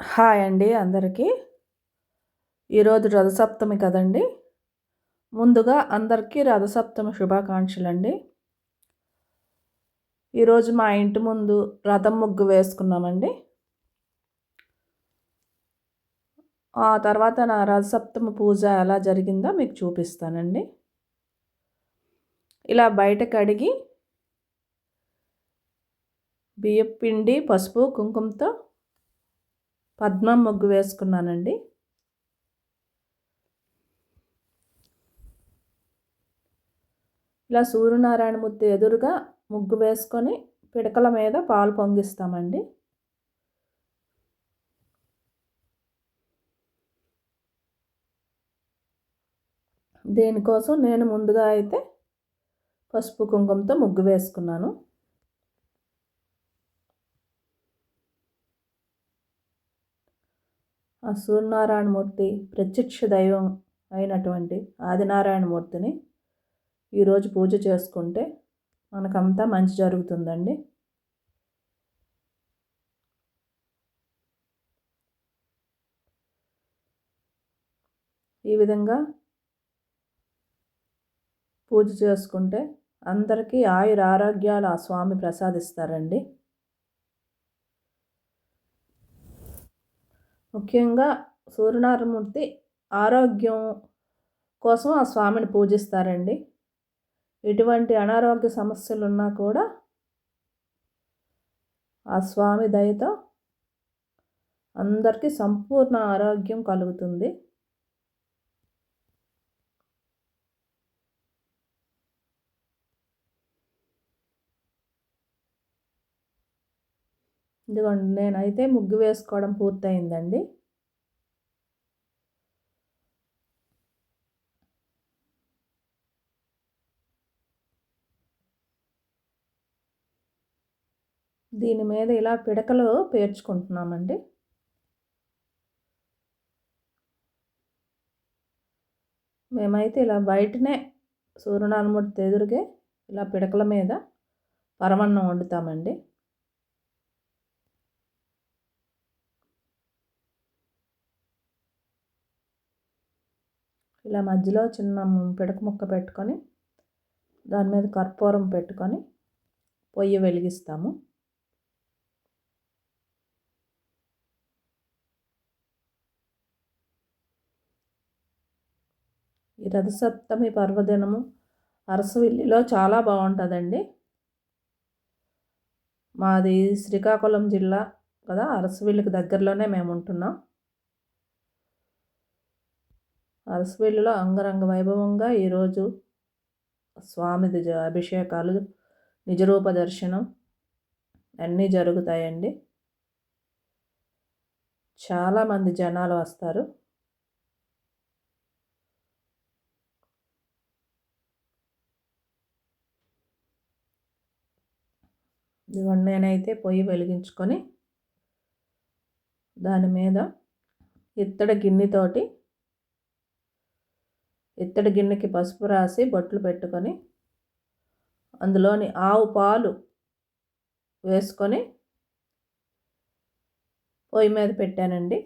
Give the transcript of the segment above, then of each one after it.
Hi అండి అందరికీ. ఈరోజు రథసప్తమి కదండి. ముందుగా అందరికీ రథసప్తమి శుభాకాంక్షలు అండి ఈరోజు మా ఇంటి ముందు రథం ముగ్గు వేసుకున్నామండి. ఆ తర్వాత నా రథసప్తమి పూజ ఎలా జరిగిందో మీకు చూపిస్తానండి. ఇలా బయట కడిగి బియ్యపిండి పసుపు కుంకుమతో పద్మం ముగ్గు వేసుకున్నానండి. ఇలా సూర్యనారాయణ ఎదురుగా ముగ్గు వేసుకొని పిడకల మీద పాలు పొంగిస్తామండి. దేనికోసం నేను ముందుగా అయితే పసుపు కుంకుమతో ముగ్గు వేసుకున్నాను. ఆ సూర్యనారాయణమూర్తి ప్రత్యక్ష దైవం అయినటువంటి ఆదినారాయణమూర్తిని ఈరోజు పూజ చేసుకుంటే మనకంతా మంచి జరుగుతుందండి. ఈ విధంగా పూజ చేసుకుంటే అందరికీ ఆయుర ఆరోగ్యాలు ఆ స్వామి ప్రసాదిస్తారండి. ముఖ్యంగా సూర్యనారాయణమూర్తి ఆరోగ్యం కోసం ఆ స్వామిని పూజిస్తారండి. ఎటువంటి అనారోగ్య సమస్యలు ఉన్నా కూడా ఆ స్వామి దయతో అందరికీ సంపూర్ణ ఆరోగ్యం కలుగుతుంది. ఇదిగోండి నేనైతే ముగ్గు వేసుకోవడం పూర్తయిందండి. దీని మీద ఇలా పిడకలు పేర్చుకుంటున్నామండి. మేమైతే ఇలా బయటనే సూర్యనారాయణమూర్తి ఎదురుగే ఇలా పిడకల మీద పరమన్నం వండుతామండి. ఇలా మధ్యలో చిన్న పిడక ముక్క పెట్టుకొని దాని మీద కర్పూరం పెట్టుకొని పొయ్యి వెలిగిస్తాము. ఈ రథసప్తమి పర్వదినము అరసవిల్లిలో చాలా బాగుంటుందండి. మాది శ్రీకాకుళం జిల్లా కదా అరసవిల్లికి దగ్గరలోనే మేము ఉంటున్నాం అరసవెల్లిలో అంగరంగ వైభవంగా ఈరోజు స్వామిది అభిషేకాలు నిజరూప దర్శనం అన్నీ జరుగుతాయండి. చాలామంది జనాలు వస్తారు. ఇదిగోండి నేనైతే పొయ్యి వెలిగించుకొని దాని మీద ఇత్తడి గిన్నెతోటి ఇత్తడి గిన్నెకి పసుపు రాసి బొట్లు పెట్టుకొని అందులోని ఆవు పాలు వేసుకొని పొయ్యి మీద పెట్టానండి.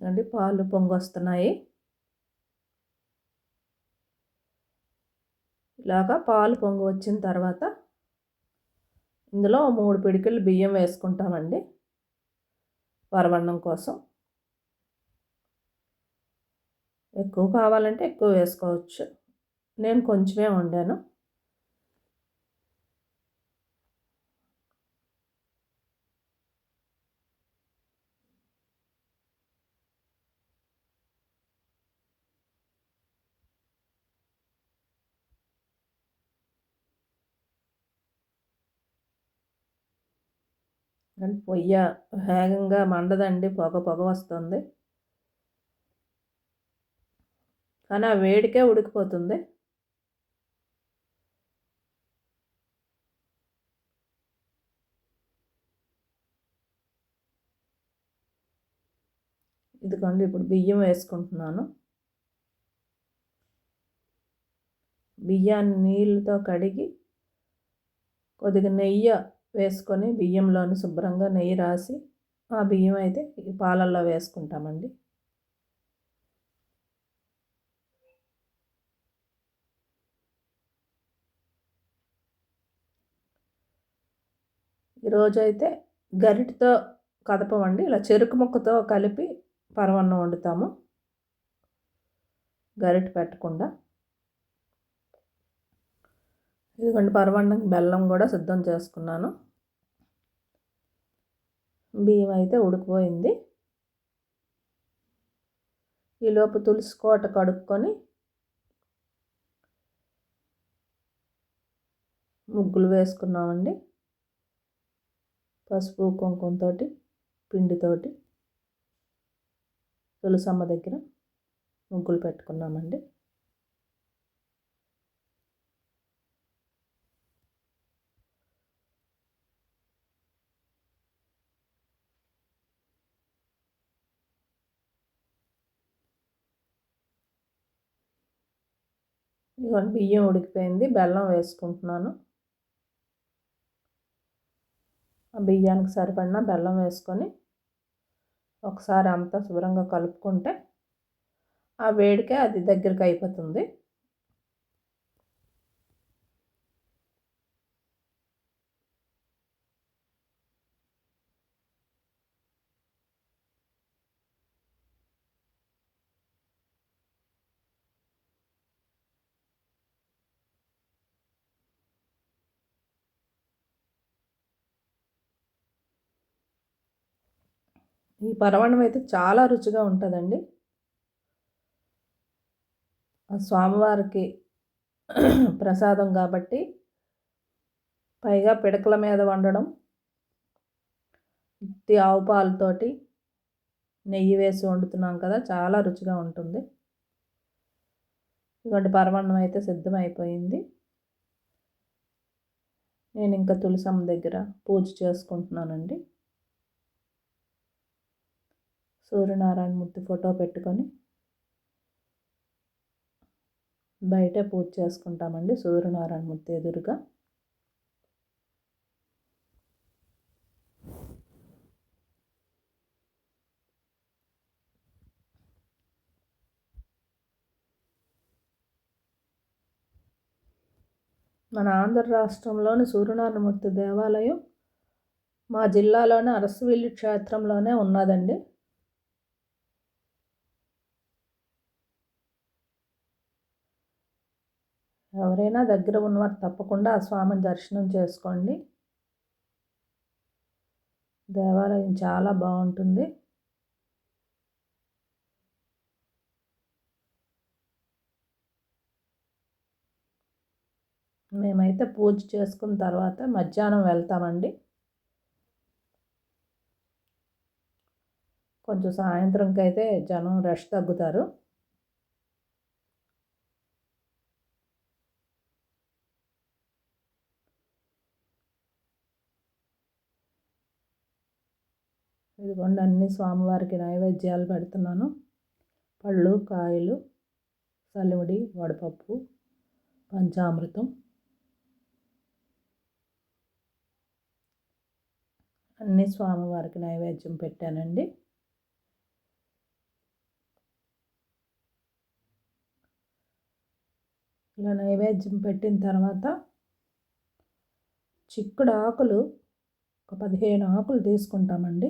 అండి పాలు పొంగొస్తున్నాయి. ఇలాగా పాలు పొంగి వచ్చిన తర్వాత ఇందులో మూడు పిడికిలు బియ్యం వేసుకుంటామండి వరవన్నం కోసం. ఎక్కువ కావాలంటే ఎక్కువ వేసుకోవచ్చు. నేను కొంచెమే వండాను. అండ్ పొయ్య వేగంగా మండదండి పొగ పొగ వస్తుంది. కానీ ఆ వేడికే ఉడికిపోతుంది. ఇదిగోండి ఇప్పుడు బియ్యం వేసుకుంటున్నాను. బియ్యాన్ని నీళ్ళతో కడిగి కొద్దిగా నెయ్యి వేసుకొని బియ్యంలోని శుభ్రంగా నెయ్యి రాసి ఆ బియ్యం అయితే ఈ పాలల్లో వేసుకుంటామండి. ఈరోజైతే గరిటతో కదపమండి. ఇలా చెరుకు ముక్కతో కలిపి పరవన్నం వండుతాము. గరిట పెట్టకుండా. ఇదిగోండి పరవండం బెల్లం కూడా సిద్ధం చేసుకున్నాను. బియ్యం అయితే ఉడికిపోయింది. ఈలోపు తులసి కోట కడుక్కొని ముగ్గులు వేసుకున్నామండి. పసుపు కుంకుమతో పిండితోటి తులసమ్మ దగ్గర ముగ్గులు పెట్టుకున్నామండి. ఇదిగోండి బియ్యం ఉడికిపోయింది బెల్లం వేసుకుంటున్నాను. ఆ బియ్యానికి సరిపడిన బెల్లం వేసుకొని ఒకసారి అంతా శుభ్రంగా కలుపుకుంటే ఆ వేడికే అది దగ్గరికి అయిపోతుంది. ఈ పరమాన్నం అయితే చాలా రుచిగా ఉంటుందండి. స్వామివారికి ప్రసాదం కాబట్టి పైగా పిడకల మీద వండడం ఉత్తి ఆవు పాలతోటి నెయ్యి వేసి వండుతున్నాం కదా చాలా రుచిగా ఉంటుంది. ఇటువంటి పరమాన్నం అయితే సిద్ధమైపోయింది. నేను ఇంకా తులసమ్మ దగ్గర పూజ చేసుకుంటున్నానండి. సూర్యనారాయణ మూర్తి ఫోటో పెట్టుకొని బయటే పూజ చేసుకుంటామండి సూర్యనారాయణ మూర్తి ఎదురుగా. మన ఆంధ్ర రాష్ట్రంలోని సూర్యనారాయణమూర్తి దేవాలయం మా జిల్లాలోని అరసవిల్లి క్షేత్రంలోనే ఉన్నదండి. ఎవరైనా దగ్గర ఉన్నవారు తప్పకుండా ఆ స్వామిని దర్శనం చేసుకోండి. దేవాలయం చాలా బాగుంటుంది. మేమైతే పూజ చేసుకున్న తర్వాత మధ్యాహ్నం వెళ్తామండి. కొంచెం సాయంత్రంకైతే అయితే జనం రష్ తగ్గుతారు. ఇదిగోండి అన్ని స్వామివారికి నైవేద్యాలు పెడుతున్నాను. పళ్ళు కాయలు సలివిడి వడపప్పు పంచామృతం అన్ని స్వామివారికి నైవేద్యం పెట్టానండి. ఇలా నైవేద్యం పెట్టిన తర్వాత చిక్కుడు ఆకులు ఒక పదిహేను ఆకులు తీసుకుంటామండి.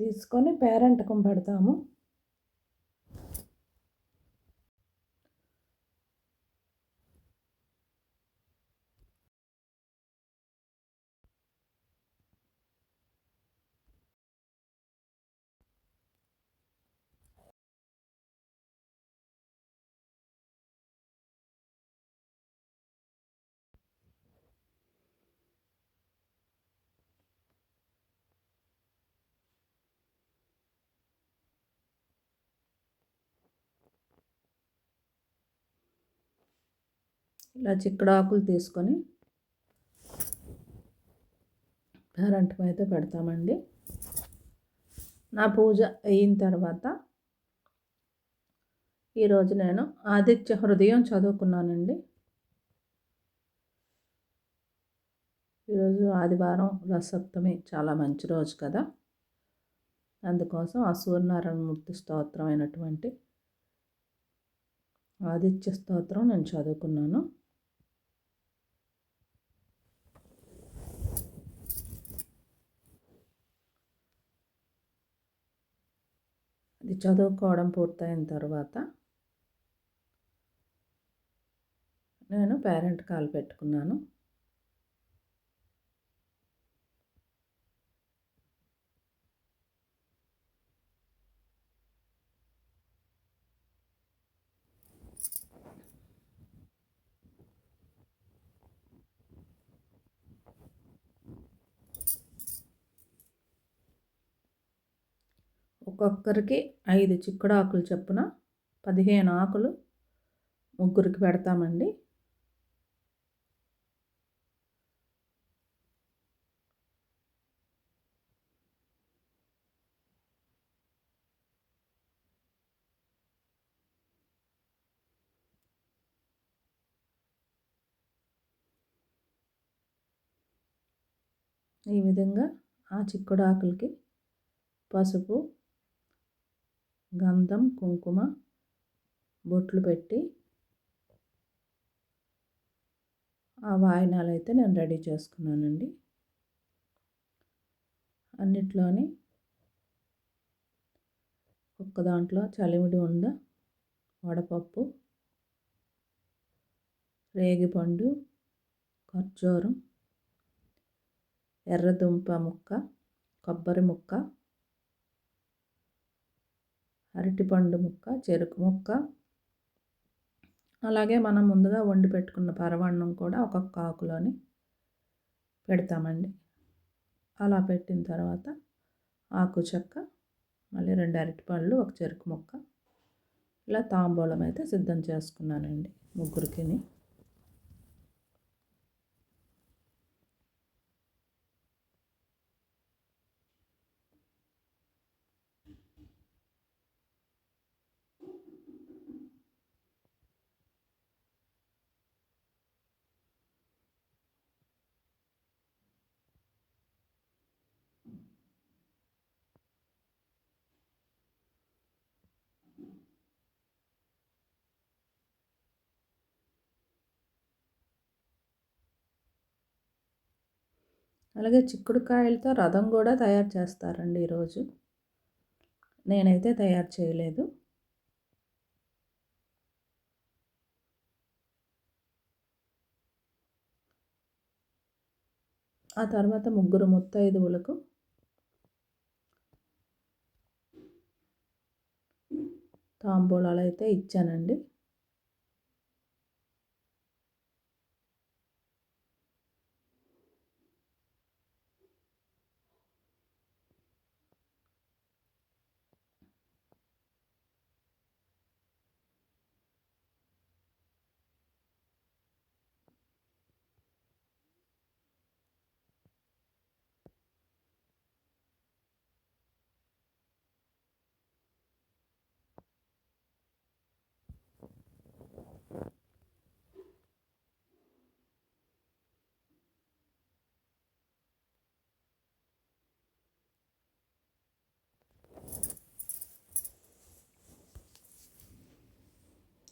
తీసుకొని పేరంటకం పెడతాము. ఇలా చిక్కడాకులు తీసుకొని పేరంటం అయితే పెడతామండి. నా పూజ అయిన తర్వాత ఈరోజు నేను ఆదిత్య హృదయం చదువుకున్నానండి. ఈరోజు ఆదివారం రసప్తమి చాలా మంచి రోజు కదా. అందుకోసం ఆ సూర్యనారాయణమూర్తి స్తోత్రం అయినటువంటి ఆదిత్య స్తోత్రం నేను చదువుకున్నాను అది చదువుకోవడం పూర్తయిన తర్వాత నేను పేరెంట్ కాల్ పెట్టుకున్నాను. ఒక్కొక్కరికి ఐదు చిక్కుడు ఆకులు చొప్పున పదిహేను ఆకులు ముగ్గురికి పెడతామండి. ఈ విధంగా ఆ చిక్కుడు ఆకులకి పసుపు గంధం కుంకుమ బొట్లు పెట్టి ఆ వాయినాలు అయితే నేను రెడీ చేసుకున్నానండి. అన్నిట్లోని ఒక్క దాంట్లో చలిమిడి ఉండ వడపప్పు రేగిపండు ఖర్జూరం ఎర్రదుంప ముక్క కొబ్బరి ముక్క అరటిపండు ముక్క చెరుకు ముక్క. అలాగే మనం ముందుగా వండి పెట్టుకున్న పరవన్నం కూడా ఒక్కొక్క ఆకులోని పెడతామండి. అలా పెట్టిన తర్వాత ఆకు చెక్క మళ్ళీ రెండు అరటిపళ్ళు ఒక చెరుకు ముక్క. ఇలా తాంబూలం అయితే సిద్ధం చేసుకున్నానండి ముగ్గురికిని. అలాగే చిక్కుడుకాయలతో రథం కూడా తయారు చేస్తారండి ఈరోజు. నేనైతే తయారు చేయలేదు. ఆ తర్వాత ముగ్గురు ముత్తైదువులకు తాంబూలాలు అయితే ఇచ్చానండి.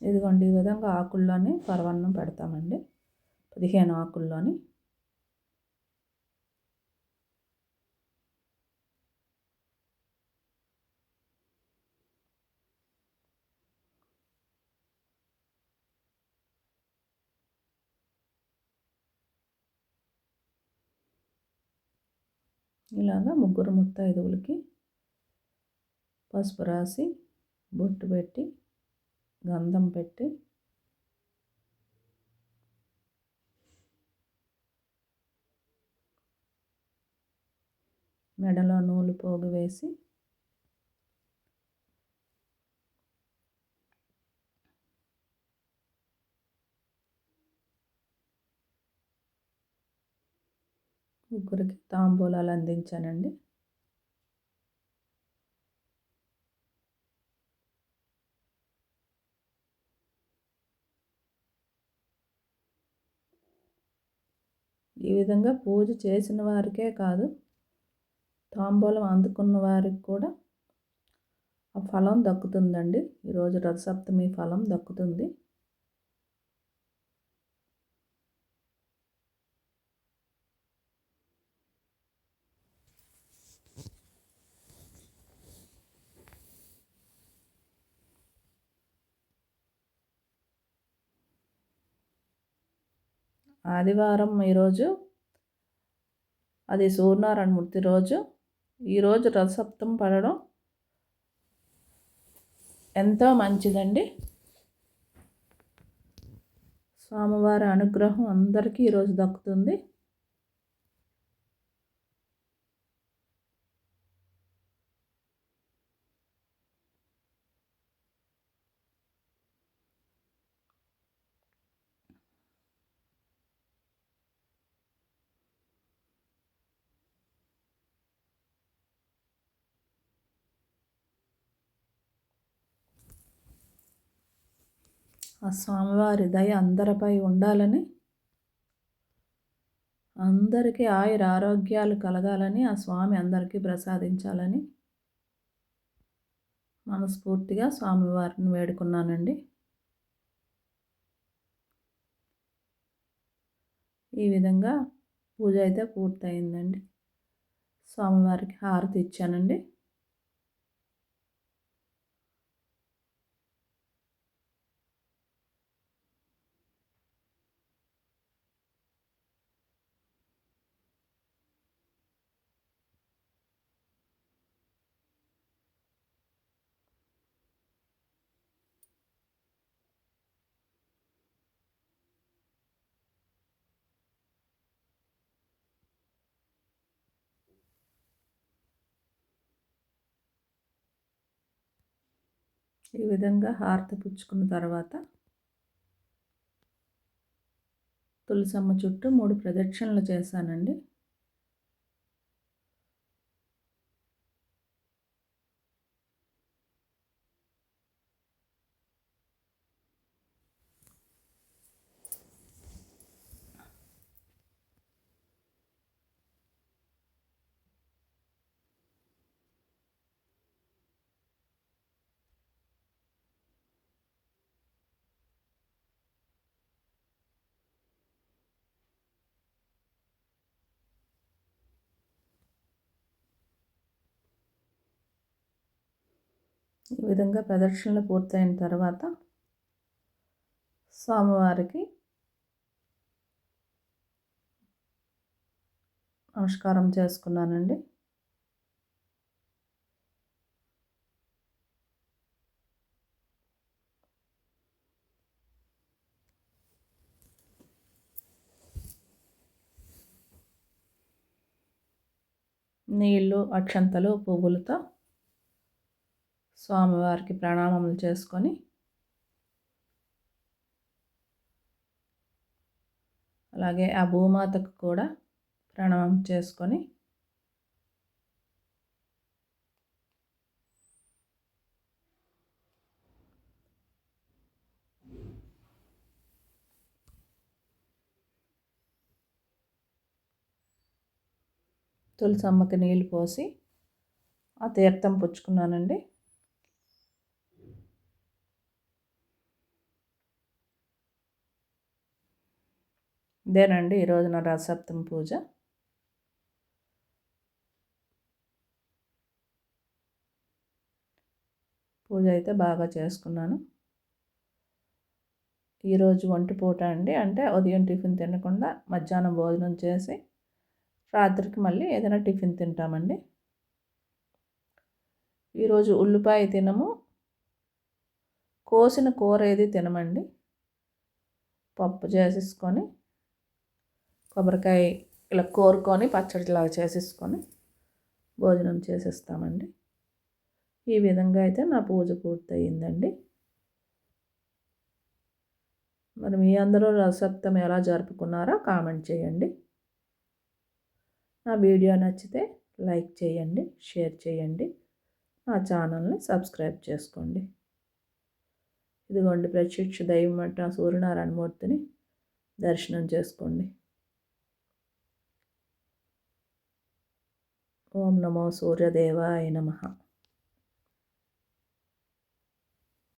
ఇదిగోండి ఈ విధంగా ఆకుల్లోని పరవన్నం పెడతామండి. పదిహేను ఆకుల్లోని. ఇలాగా ముగ్గురు ముత్తైదువులకి పసుపు రాసి బొట్టు పెట్టి గంధం పెట్టి మెడలో నూలు పోగు వేసి ముగ్గురికి తాంబూలాలు అందించానండి ఈ విధంగా పూజ చేసిన వారికే కాదు తాంబూలం అందుకున్న వారికి కూడా ఆ ఫలం దక్కుతుందండి. ఈరోజు రథసప్తమి ఫలం దక్కుతుంది. ఆదివారం ఈరోజు అది సూర్యనారాయణ మూర్తి రోజు. ఈరోజు రథసప్తం పడడం ఎంతో మంచిదండి. స్వామివారి అనుగ్రహం అందరికీ ఈరోజు దక్కుతుంది. ఆ స్వామివారి దయ అందరిపై ఉండాలని అందరికీ ఆయుర ఆరోగ్యాలు కలగాలని ఆ స్వామి అందరికీ ప్రసాదించాలని మనస్ఫూర్తిగా స్వామివారిని వేడుకున్నానండి. ఈ విధంగా పూజ అయితే పూర్తయిందండి. స్వామివారికి హారతి ఇచ్చానండి. ఈ విధంగా హారతి పుచ్చుకున్న తర్వాత తులసమ్మ చుట్టూ మూడు ప్రదక్షిణలు చేశానండి. ఈ విధంగా ప్రదర్శనలు పూర్తయిన తర్వాత స్వామివారికి నమస్కారం చేసుకున్నానండి. నీళ్ళు అక్షంతలు పువ్వులతో స్వామివారికి ప్రణామములు చేసుకొని అలాగే ఆ భూమాతకు కూడా ప్రణామం చేసుకొని తులసమ్మకి నీళ్ళు పోసి ఆ తీర్థం పుచ్చుకున్నానండి. ఇదేనండి ఈరోజు నా రథసప్తమి పూజ. పూజ అయితే బాగా చేసుకున్నాను. ఈరోజు ఒంటి పూట అండి. అంటే ఉదయం టిఫిన్ తినకుండా మధ్యాహ్నం భోజనం చేసి రాత్రికి మళ్ళీ ఏదైనా టిఫిన్ తింటామండి. ఈరోజు ఉల్లిపాయ తినము. కోసిన కూర ఏది తినమండి. పప్పు చేసేసుకొని కొబ్బరికాయ ఇలా కోరుకొని పచ్చడిలాగా చేసేసుకొని భోజనం చేసేస్తామండి. ఈ విధంగా అయితే నా పూజ పూర్తయిందండి. మరి మీ అందరూ రసప్తం ఎలా జరుపుకున్నారో కామెంట్ చేయండి. నా వీడియో నచ్చితే లైక్ చేయండి షేర్ చేయండి నా ఛానల్ని సబ్స్క్రైబ్ చేసుకోండి. ఇదిగోండి ప్రత్యక్ష దైవం అంటే సూర్యనారాయణ మూర్తిని దర్శనం చేసుకోండి. ఓం నమో సూర్యదేవాయ నమ.